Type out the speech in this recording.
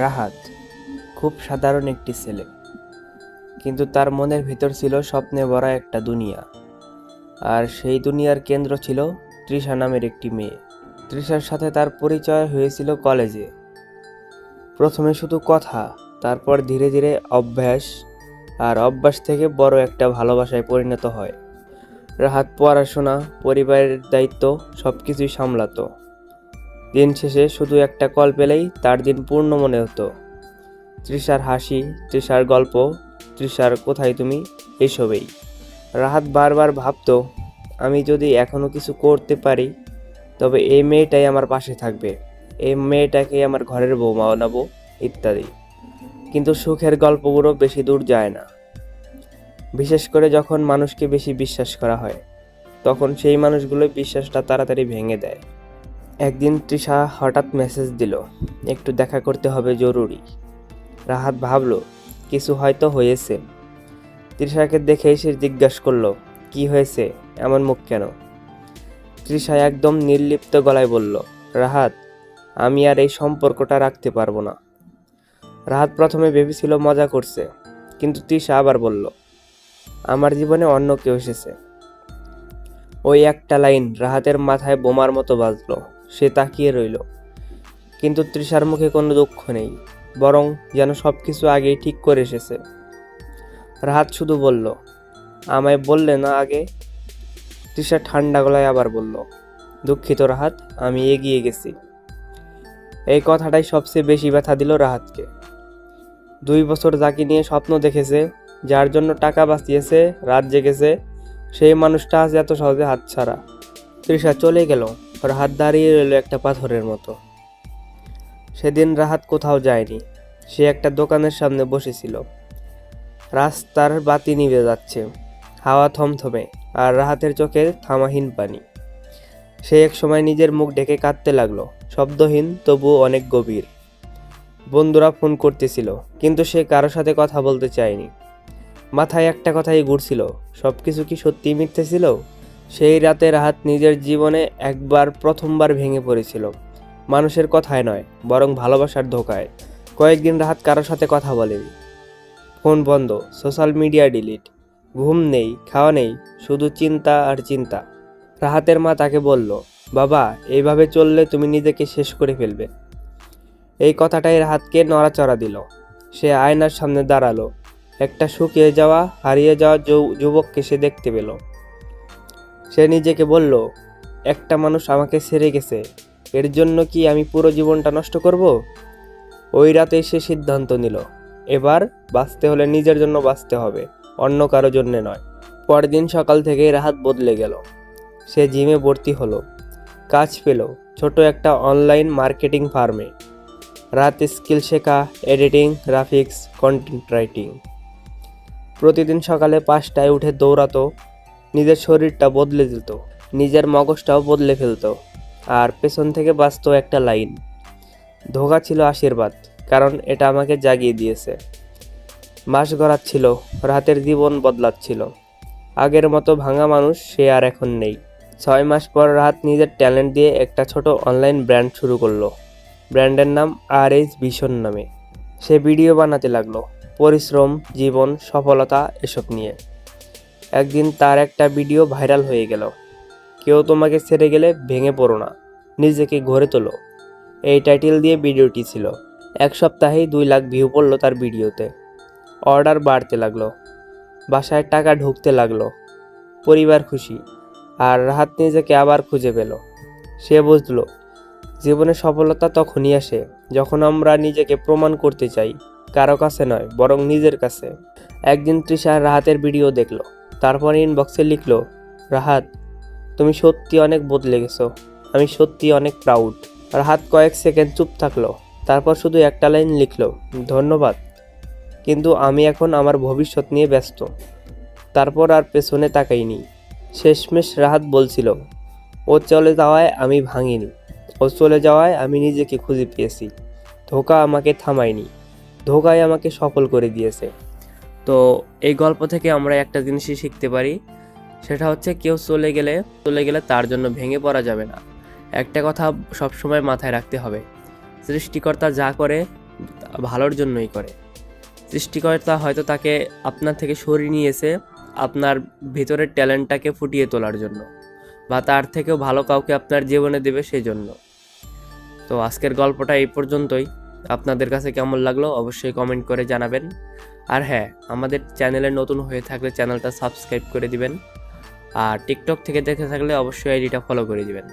রাহাত খুব সাধারণ একটি ছেলে। কিন্তু তার মনের ভিতর ছিল স্বপ্নে ভরা একটা দুনিয়া। আর সেই দুনিয়ার কেন্দ্র ছিল তৃষা নামের একটি মেয়ে। তৃষার সাথে তার পরিচয় হয়েছিল কলেজে। প্রথমে শুধু কথা, তারপর ধীরে ধীরে অভ্যাস আর অভ্যাস থেকে বড় একটা ভালোবাসায় পরিণত হয়। রাহাত পড়াশোনা, পরিবারের দায়িত্ব সব কিছুই সামলাতো। দিন শেষে শুধু একটা কল পেলেই তার দিন পূর্ণ মনে হতো। তৃষার হাসি, তৃষার গল্প, তৃষার কোথায় তুমি, এসবেই। রাহাত বারবার ভাবতো, আমি যদি এখনও কিছু করতে পারি, তবে এই মেয়েটাই আমার পাশে থাকবে। এই মেয়েটাকে আমার ঘরের বৌমা বানাবো, ইত্যাদি। কিন্তু সুখের গল্পগুলো বেশি দূর যায় না। বিশেষ করে যখন মানুষকে বেশি বিশ্বাস করা হয়, তখন সেই মানুষগুলো বিশ্বাসটা তাড়াতাড়ি ভেঙে দেয়। একদিন তৃষা হঠাৎ মেসেজ দিল, একটু দেখা করতে হবে জরুরি। রাহাত ভাবল, কিছু হয়তো হয়েছে। তৃষাকে দেখে সে জিজ্ঞাসা করল, কি হয়েছে? এমন মুখ কেন? তৃষা একদম নির্লিপ্ত গলায় বলল, রাহাত, আমি আর এই সম্পর্কটা রাখতে পারব না। রাহাত প্রথমে ভেবেছিল মজা করছে, কিন্তু তৃষা আবার বলল, আমার জীবনে অন্য কেউ এসেছে। ওই একটা লাইন রাহাতের মাথায় বোমার মতো বাজলো। সে তাকিয়ে রইল। কিন্তু তৃষার মুখে কোনো দুঃখ নেই, বরং যেন সব কিছু আগেই ঠিক করে এসেছে। রাহাত শুধু বলল, আমায় বললে না আগে? তৃষা ঠান্ডা গলায় আবার বলল, দুঃখিত রাহাত, আমি এগিয়ে গেছি। এই কথাটাই সবচেয়ে বেশি ব্যথা দিল রাহাতকে। দুই বছর যাকে নিয়ে স্বপ্ন দেখেছে, যার জন্য টাকা বাঁচিয়েছে, রাত জেগেছে, সেই মানুষটা আজ এত সহজে হাতছাড়া। তৃষা চলে গেল। রাহাত দাঁড়িয়ে রইল একটা পাথরের মতো। সেদিন রাহাত কোথাও যায়নি। সে একটা দোকানের সামনে বসেছিল। রাস্তার বাতি নিভে যাচ্ছে। হাওয়া থমথমে আর রাহাতের চোখে থামাহীন পানি। সে এক সময় নিজের মুখ ঢেকে কাঁদতে লাগল। শব্দহীন, তবুও অনেক গভীর। বন্ধুরা ফোন করতেছিল, কিন্তু সে কারোর সাথে কথা বলতে চায়নি। মাথায় একটা কথাই ঘুরছিল সব কিছু কি সত্যিই মিথ্যে ছিল? সেই রাতে রাহাত নিজের জীবনে একবার, প্রথমবার ভেঙে পড়েছিল। মানুষের কথায় নয়, বরং ভালোবাসার ধোকায়। কয়েকদিন রাহাত কারোর সাথে কথা বলেনি। ফোন বন্ধ, সোশ্যাল মিডিয়া ডিলিট। ঘুম নেই, খাওয়া নেই, শুধু চিন্তা আর চিন্তা। রাহাতের মা তাকে বলল, বাবা, এইভাবে চললে তুমি নিজেকে শেষ করে ফেলবে। এই কথাটাই রাহাতকে নড়াচড়া দিল। সে আয়নার সামনে দাঁড়াল। একটা শুকিয়ে যাওয়া, হারিয়ে যাওয়া যুবককে সে দেখতে পেল। সে নিজেকে বলল, একটা মানুষ আমাকে ছেড়ে গেছে, এর জন্য কি আমি পুরো জীবনটা নষ্ট করব? ওই রাতে সে সিদ্ধান্ত নিল, এবার বাঁচতে হলে নিজের জন্য বাঁচতে হবে, অন্য কারও জন্য নয়। পরের দিন সকাল থেকেই রাহাত বদলে গেল। সে জিমে ভর্তি হলো। কাজ পেল ছোট একটা অনলাইন মার্কেটিং ফার্মে। রাত স্কিল শেখা, এডিটিং, গ্রাফিক্স, কন্টেন্ট রাইটিং। প্রতিদিন সকালে পাঁচটায় উঠে দৌড়াতো নিজের শরীরটা বদলে দিত, নিজের মগজটাও বদলে ফেলতো। আর পেছন থেকে বাঁচত একটা লাইন, ধোকা ছিল আশীর্বাদ, কারণ এটা আমাকে জাগিয়ে দিয়েছে। মাস গড়াচ্ছিল, রাতের জীবন বদলাচ্ছিল। আগের মতো ভাঙা মানুষ সে আর এখন নেই। ছয় মাস পর রাত নিজের ট্যালেন্ট দিয়ে একটা ছোট অনলাইন ব্র্যান্ড শুরু করল। ব্র্যান্ডের নাম আর এইচ ভীষণ নামে। সে ভিডিও বানাতে লাগল। পরিশ্রম, জীবন, সফলতা, এসব নিয়ে। একদিন তার একটা ভিডিও ভাইরাল হয়ে গেল। কেউ তোমাকে ছেড়ে গেলে ভেঙে পড়ো না, নিজেকে ঘরে তোলো। এই টাইটেল দিয়ে ভিডিওটি ছিল। এক সপ্তাহেই দুই লাখ ভিউ পড়ল তার ভিডিওতে। অর্ডার বাড়তে লাগল। বাসায় টাকা ঢুকতে লাগল। পরিবার খুশি। আর রাহাত নিজেকে আবার খুঁজে পেল। সে বুঝলো, জীবনে সফলতা তখনই আসে যখন আমরা নিজেকে প্রমাণ করতে চাই, কারও কাছে নয়, বরং নিজের কাছে। একদিন তৃষা রাহাতের ভিডিও দেখল। তারপর ইনবক্সে লিখলো, রাহাত, তুমি সত্যি অনেক বদলে গেছো। আমি সত্যি অনেক প্রাউড রাহাত কয়েক সেকেন্ড চুপ থাকল। তারপর শুধু একটা লাইন লিখলো, ধন্যবাদ, কিন্তু আমি এখন আমার ভবিষ্যৎ নিয়ে ব্যস্ত। তারপর আর পেছনে তাকাইনি। শেষমেশ রাহাত বলছিল, ও চলে যাওয়ায় আমি ভাঙিনি। ও চলে যাওয়ায় আমি নিজেকে খুঁজে পেয়েছি। ধোকা আমাকে থামায়নি। ধোকায় আমাকে সফল করে দিয়েছে। তো এই গল্প থেকে আমরা একটা জিনিসই শিখতে পারি, সেটা হচ্ছে কেউ চলে গেলে চলে গেলে তার জন্য ভেঙে পড়া যাবে না। একটা কথা সবসময় মাথায় রাখতে হবে, সৃষ্টিকর্তা যা করে, ভালোর জন্যই করে। সৃষ্টিকর্তা হয়তো তাকে আপনার থেকে সরিয়ে নিয়েছে, আপনার ভেতরের ট্যালেন্টটাকে ফুটিয়ে তোলার জন্য, বা তার থেকেও ভালো কাউকে আপনার জীবনে দেবে সেই জন্য তো আজকের গল্পটা এই পর্যন্তই। আপনাদের কাছে কেমন লাগল অবশ্যই কমেন্ট করে জানাবেন। আর হ্যাঁ আমাদের চ্যানেলে নতুন হয়ে থাকলে চ্যানেলটা সাবস্ক্রাইব করে দিবেন। আর টিকটক থেকে দেখে থাকলে অবশ্যই আইডিটা ফলো করে দিবেন।